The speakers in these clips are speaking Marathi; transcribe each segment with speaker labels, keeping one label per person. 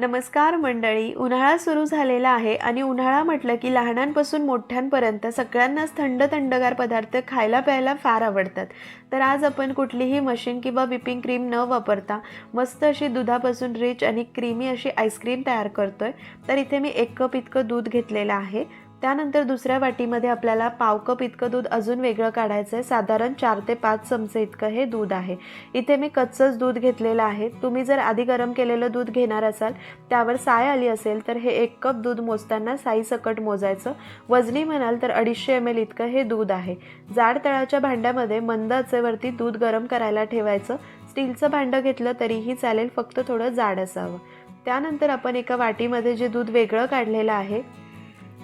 Speaker 1: नमस्कार मंडळी उन्हाळा सुरू झालेला आहे आणि उन्हाळा म्हटलं की लहानांपासून मोठ्यांपर्यंत सगळ्यांनाच थंड थंडगार पदार्थ खायला प्यायला फार आवडतात. तर आज आपण कुठलीही मशीन किंवा विपिंग क्रीम न वापरता मस्त अशी दुधापासून रिच आणि क्रीमी अशी आईस्क्रीम तयार करतो आहे तर इथे मी एक कप इतकं दूध घेतलेलं आहे. त्यानंतर दुसऱ्या वाटीमध्ये आपल्याला पाव कप इतकं दूध अजून वेगळं काढायचं आहे साधारण चार ते पाच चमचे इतकं हे दूध आहे. इथे मी कच्चंच दूध घेतलेलं आहे. तुम्ही जर आधी गरम केलेलं दूध घेणार असाल त्यावर साय आली असेल तर हे एक कप दूध मोजताना साई सकट मोजायचं. वजनी म्हणाल तर अडीचशे एम एल इतकं हे दूध आहे. जाड तळाच्या भांड्यामध्ये मंद आचेवरती दूध गरम करायला ठेवायचं. स्टीलचं भांडं घेतलं तरीही चालेल फक्त थोडं जाड असावं. त्यानंतर आपण एका वाटीमध्ये जे दूध वेगळं काढलेलं आहे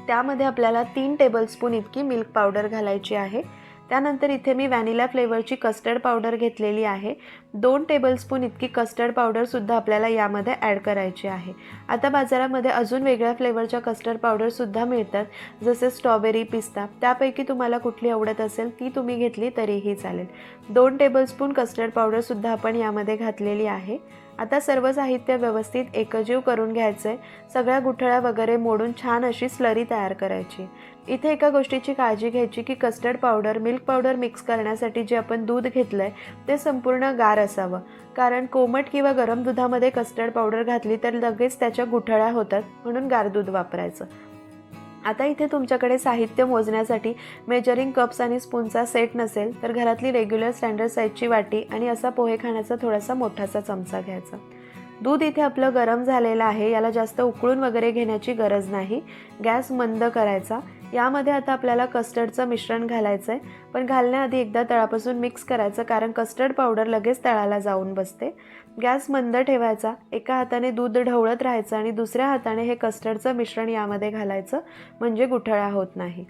Speaker 1: त्यामध्ये आपल्याला तीन टेबलस्पून इतकी मिल्क पावडर घालायची आहे. त्यानंतर इथे मी व्हॅनिला फ्लेवरची कस्टर्ड पावडर घेतलेली आहे. दोन टेबलस्पून इतकी कस्टर्ड पावडरसुद्धा आपल्याला यामध्ये ॲड करायची आहे. आता बाजारामध्ये अजून वेगळ्या फ्लेवरच्या कस्टर्ड पावडरसुद्धा मिळतात. जसे स्ट्रॉबेरी पिस्ता त्यापैकी तुम्हाला कुठली आवडत असेल ती तुम्ही घेतली तरीही चालेल. दोन टेबलस्पून कस्टर्ड पावडरसुद्धा आपण यामध्ये घातलेली आहे. आता सर्व साहित्य व्यवस्थित एकजीव करून घ्यायचं आहे सगळ्या गुठळ्या वगैरे मोडून छान अशी स्लरी तयार करायची. इथे एका गोष्टीची काळजी घ्यायची की custard powder milk powder mix करण्यासाठी जे आपण दूध घेतलं आहे ते संपूर्ण गार असावं. कारण कोमट किंवा गरम दुधामध्ये कस्टर्ड पावडर घातली तर लगेच त्याच्या गुठळ्या होतात म्हणून गार दूध वापरायचं. आता इथे तुमच्याकडे साहित्य मोजण्यासाठी मेजरिंग कप्स आणि स्पूनचा सेट नसेल तर घरातली रेग्युलर स्टँडर्ड साईजची वाटी आणि असा पोहे खाण्याचा थोडासा मोठासा चमचा घ्यायचा. दूध इथे आपलं गरम झालेलं आहे याला जास्त उकळून वगैरे घेण्याची गरज नाही. गॅस मंद करायचा. यामध्ये आता आपल्याला कस्टर्डचं मिश्रण घालायचं आहे पण घालण्याआधी एकदा तळापासून मिक्स करायचं कारण कस्टर्ड पावडर लगेच तळाला जाऊन बसते. गॅस मंद ठेवायचा. एका हाताने दूध ढवळत राहायचं आणि दुसऱ्या हाताने हे कस्टर्डचं मिश्रण यामध्ये घालायचं म्हणजे गुठळ्या होत नाही.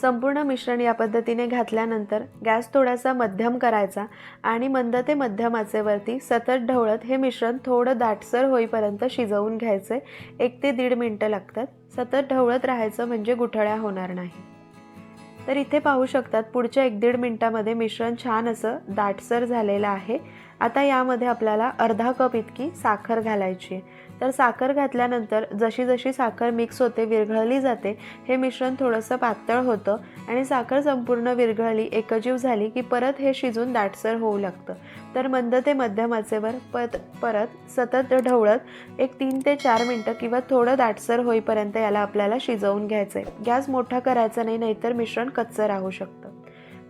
Speaker 1: संपूर्ण मिश्रण या पद्धतीने घातल्यानंतर गॅस थोडासा मध्यम करायचा आणि मंद ते मध्यम आचेवरती सतत ढवळत हे मिश्रण थोडं दाटसर होईपर्यंत शिजवून घ्यायचे. एक ते दीड मिनटं लागतात. सतत ढवळत राहायचं म्हणजे गुठळ्या होणार नाही. तर इथे पाहू शकतात पुढच्या एक दीड मिनटामध्ये मिश्रण छान असं दाटसर झालेलं आहे. आता यामध्ये आपल्याला अर्धा कप इतकी साखर घालायची तर साखर घातल्यानंतर जशी जशी साखर मिक्स होते विरघळली जाते हे मिश्रण थोडंसं पातळ होतं आणि साखर संपूर्ण विरघळली एकजीव झाली की परत हे शिजून दाटसर होऊ लागतं. तर मंद ते मध्यम आचेवर परत परत सतत ढवळत एक तीन ते चार मिनटं किंवा थोडं दाटसर होईपर्यंत याला आपल्याला शिजवून घ्यायचं आहे गॅस मोठा करायचा नाही नाहीतर मिश्रण कच्चं राहू शकतं.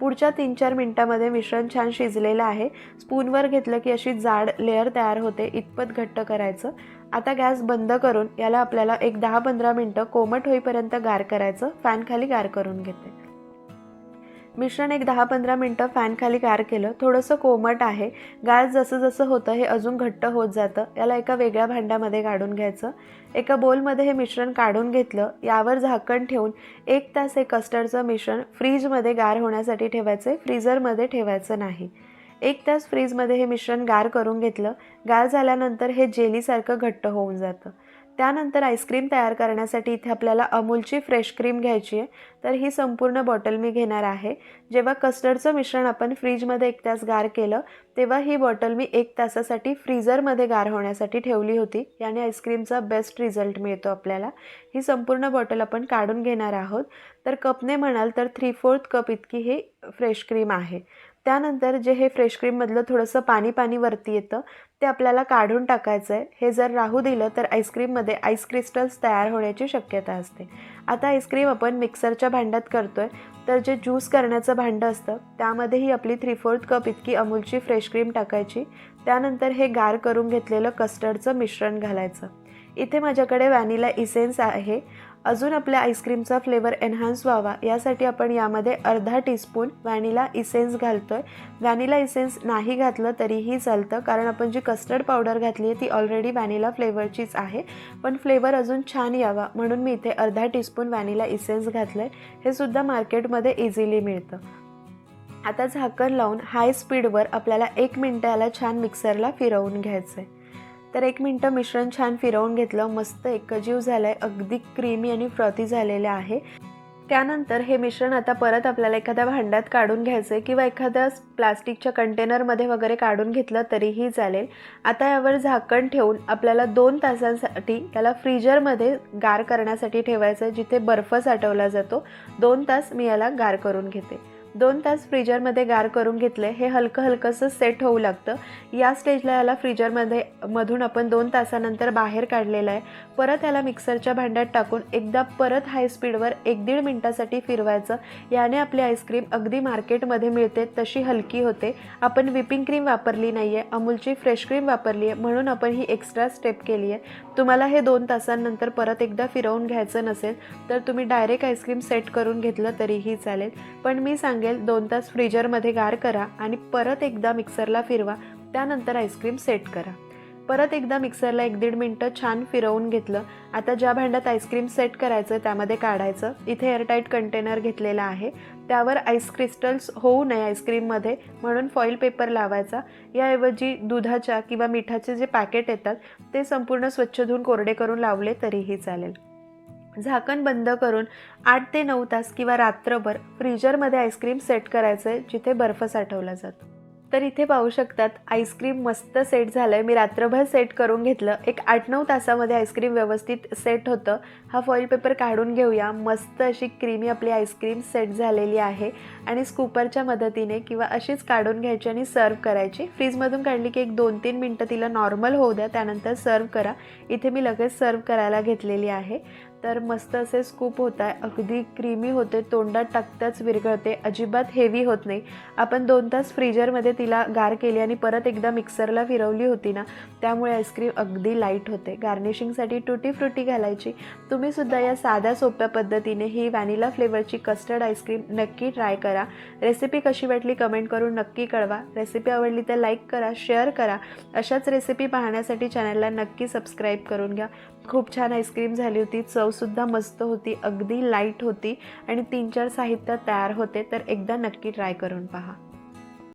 Speaker 1: पुढच्या तीन चार मिनटामध्ये मिश्रण छान शिजलेलं आहे. स्पूनवर घेतलं की अशी जाड लेअर तयार होते. इतपत घट्ट करायचं. आता गॅस बंद करून याला आपल्याला एक दहा पंधरा मिनटं कोमट होईपर्यंत गार करायचं. फॅन खाली गार करून घेते. मिश्रण एक दहा पंधरा मिनटं फॅनखाली गार केलं. थोडंसं कोमट आहे. गार जसं जसं होतं हे अजून घट्ट होत जातं. याला एका वेगळ्या भांड्यामध्ये काढून घ्यायचं. एका बोलमध्ये हे मिश्रण काढून घेतलं. यावर झाकण ठेवून एक तास हे कस्टर्डचं मिश्रण फ्रीजमध्ये गार होण्यासाठी ठेवायचं. आहे फ्रीझरमध्ये ठेवायचं नाही. एक तास फ्रीजमध्ये हे मिश्रण गार करून घेतलं. गार झाल्यानंतर हे जेलीसारखं घट्ट होऊन जातं. त्यानंतर आईस्क्रीम तयार करण्यासाठी इथे आपल्याला अमूलची फ्रेश क्रीम घ्यायची आहे. तर ही संपूर्ण बॉटल मी घेणार आहे. जेव्हा कस्टर्डचं मिश्रण आपण फ्रीजमध्ये एक तास गार केलं तेव्हा ही बॉटल मी एक तासासाठी फ्रीझरमध्ये गार होण्यासाठी ठेवली होती. याने आईस्क्रीमचा बेस्ट रिझल्ट मिळतो आपल्याला. ही संपूर्ण बॉटल आपण काढून घेणार आहोत. तर कपने म्हणाल तर थ्री फोर्थ कप इतकी ही फ्रेश क्रीम आहे. त्यानंतर जे हे फ्रेश क्रीममधलं थोडंसं पाणी पाणी वरती येतं ते आपल्याला काढून टाकायचं आहे हे जर राहू दिलं तर आईस्क्रीममध्ये आईस क्रिस्टल्स तयार होण्याची शक्यता असते. आता आईस्क्रीम आपण मिक्सरच्या भांड्यात करतो आहे तर जे ज्यूस करण्याचं भांडं असतं त्यामध्येही आपली थ्री फोर्थ कप इतकी अमूलची फ्रेश क्रीम टाकायची. त्यानंतर हे गार करून घेतलेलं कस्टर्डचं मिश्रण घालायचं. इथे माझ्याकडे व्हॅनिला इसेन्स आहे. अजून आपल्या आईस्क्रीमचा फ्लेवर एन्हान्स व्हावा. यासाठी आपण यामध्ये अर्धा टीस्पून व्हॅनिला इसेन्स घालतो आहे व्हॅनिला इसेन्स नाही घातलं तरीही चालतं कारण आपण जी कस्टर्ड पावडर घातली आहे ती ऑलरेडी व्हॅनिला फ्लेवरचीच आहे. पण फ्लेवर अजून छान यावा म्हणून मी इथे अर्धा टीस्पून व्हॅनिला इसेन्स घातलं आहे हे सुद्धा मार्केटमध्ये इझिली मिळतं. आता झाकण लावून हाय स्पीडवर आपल्याला एक मिनटं याला छान मिक्सरला फिरवून घ्यायचं आहे तर एक मिनटं मिश्रण छान फिरवून घेतलं. मस्त एकजीव झालं आहे अगदी क्रीमी आणि फ्रॉती झालेलं आहे. त्यानंतर हे मिश्रण आता परत आपल्याला एखाद्या भांड्यात काढून घ्यायचं आहे किंवा एखाद्या प्लास्टिकच्या कंटेनरमध्ये वगैरे काढून घेतलं तरीही चालेल. आता यावर झाकण ठेवून आपल्याला दोन तासांसाठी त्याला फ्रीजरमध्ये गार करण्यासाठी ठेवायचं आहे जिथे बर्फ साठवला जातो. दोन तास मी याला गार करून घेते. दोन तास फ्रीजरमध्ये गार करून घेतले. हे हलकं हलकंसं सेट होऊ लागतं. या स्टेजला याला फ्रीजरमध्ये मधून आपण दोन तासानंतर बाहेर काढलेलं आहे. परत याला मिक्सरच्या भांड्यात टाकून एकदा परत हाय स्पीडवर एक दीड मिनटासाठी फिरवायचं. याने आपली आईस्क्रीम अगदी मार्केटमध्ये मिळते तशी हलकी होते. आपण विपिंग क्रीम वापरली नाही आहे अमूलची फ्रेश क्रीम वापरली आहे म्हणून आपण ही एक्स्ट्रा स्टेप केली आहे तुम्हाला हे दोन तासांनंतर परत एकदा फिरवून घ्यायचं नसेल तर तुम्ही डायरेक्ट आईस्क्रीम सेट करून घेतलं तरीही चालेल. पण मी लागेल दोन तास फ्रीजरमध्ये गार करा आणि परत एकदा मिक्सरला फिरवा. त्यानंतर आईस्क्रीम सेट करा. परत एकदा मिक्सरला एक दीड मिनटं छान फिरवून घेतलं. आता ज्या भांड्यात आईस्क्रीम सेट करायचं त्यामध्ये काढायचं. इथे एअरटाईट कंटेनर घेतलेला आहे. त्यावर आईस क्रिस्टल्स होऊ नये आईस्क्रीममध्ये म्हणून फॉईल पेपर लावायचा. याऐवजी दुधाच्या किंवा मिठाचे जे पॅकेट येतात ते संपूर्ण स्वच्छ धुवून कोरडे करून लावले तरीही चालेल. झाकण बंद करून आठ ते नऊ तास किंवा रात्रभर फ्रीजरमध्ये आईस्क्रीम सेट करायचं आहे जिथे बर्फ साठवला जातो. तर इथे पाहू शकतात आईस्क्रीम मस्त सेट झालं आहे मी रात्रभर सेट करून घेतलं. एक आठ नऊ तासामध्ये आईस्क्रीम व्यवस्थित सेट होतं. हा फॉईल पेपर काढून घेऊया. मस्त अशी क्रीमी आपली आईस्क्रीम सेट झालेली आहे आणि स्कूपरच्या मदतीने किंवा अशीच काढून घ्यायची आणि सर्व करायची. फ्रीजमधून काढली की एक दोन तीन मिनटं तिला नॉर्मल होऊ द्या त्यानंतर सर्व करा. इथे मी लगेच सर्व करायला घेतलेली आहे. तर मस्त असे स्कूप होत आहे अगदी क्रीमी होते तोंडात टाकताच विरघळते अजिबात हेवी होत नाही. आपण दोन तास फ्रीजरमध्ये तिला गार केली आणि परत एकदा मिक्सरला फिरवली होती ना त्यामुळे आईस्क्रीम अगदी लाइट होते. गार्निशिंगसाठी टुटी फ्रुटी घालायची. तुम्हीसुद्धा या साध्या सोप्या पद्धतीने ही व्हॅनिला फ्लेवरची कस्टर्ड आईस्क्रीम नक्की ट्राय करा. रेसिपी कशी वाटली कमेंट करून नक्की कळवा. रेसिपी आवडली तर लाईक करा शेअर करा. अशाच रेसिपी पाहण्यासाठी चॅनलला नक्की सबस्क्राईब करून घ्या. खूप छान आईस्क्रीम झाली होती. चवसुद्धा मस्त होती अगदी लाइट होती आणि तीन चार साहित्य तयार होते तर एकदा नक्की ट्राय करून पहा.